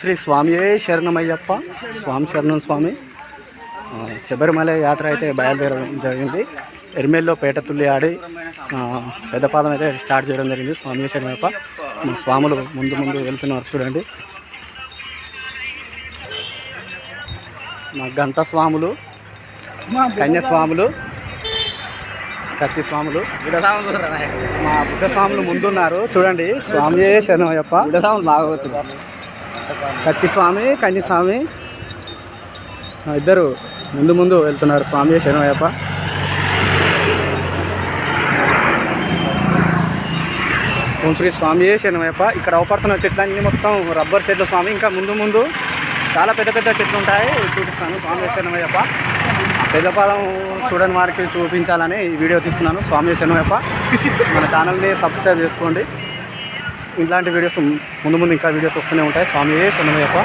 శ్రీ స్వామియే శరణమయ్యప్ప. స్వామి శరణం స్వామి. శబరిమల యాత్ర అయితే బయలుదేరడం జరిగింది ఎరిమేల్లో పేట తుల్లి ఆడి పెద్దపాదం అయితే స్టార్ట్ చేయడం జరిగింది స్వామి శరణమయ్యప్ప. స్వాములు ముందు ముందు వెళ్తున్నారు చూడండి. మా గంట స్వాములు కన్యస్వాములు కత్తి స్వాములు మా బుద్ధ స్వాములు ముందున్నారు. చూడండి స్వామియే శరణమయ్యప్ప. కత్తి స్వామి కన్య స్వామి ఇద్దరు ముందు ముందు వెళ్తున్నారు స్వామి శరణమయ్యప్ప. ఓం శ్రీ స్వామి శరణమయ్యప్ప. ఇక్కడ అవపడుతున్న చెట్లన్నీ మొత్తం రబ్బర్ చెట్లు స్వామి. ఇంకా ముందు ముందు చాలా పెద్ద పెద్ద చెట్లు ఉంటాయి. చూపిస్తాను స్వామి శరణమయ్యప్ప. పెద్దపాలెం చూడని వారికి చూపించాలని ఈ వీడియో తీస్తున్నాను. స్వామి శరణమయ్యప్ప మన ఛానల్ని సబ్స్క్రైబ్ చేసుకోండి. ఇలాంటి వీడియోస్ ముందు ముందు ఇంకా వీడియోస్ వస్తూనే ఉంటాయి. స్వామి శరణమయ్యప్ప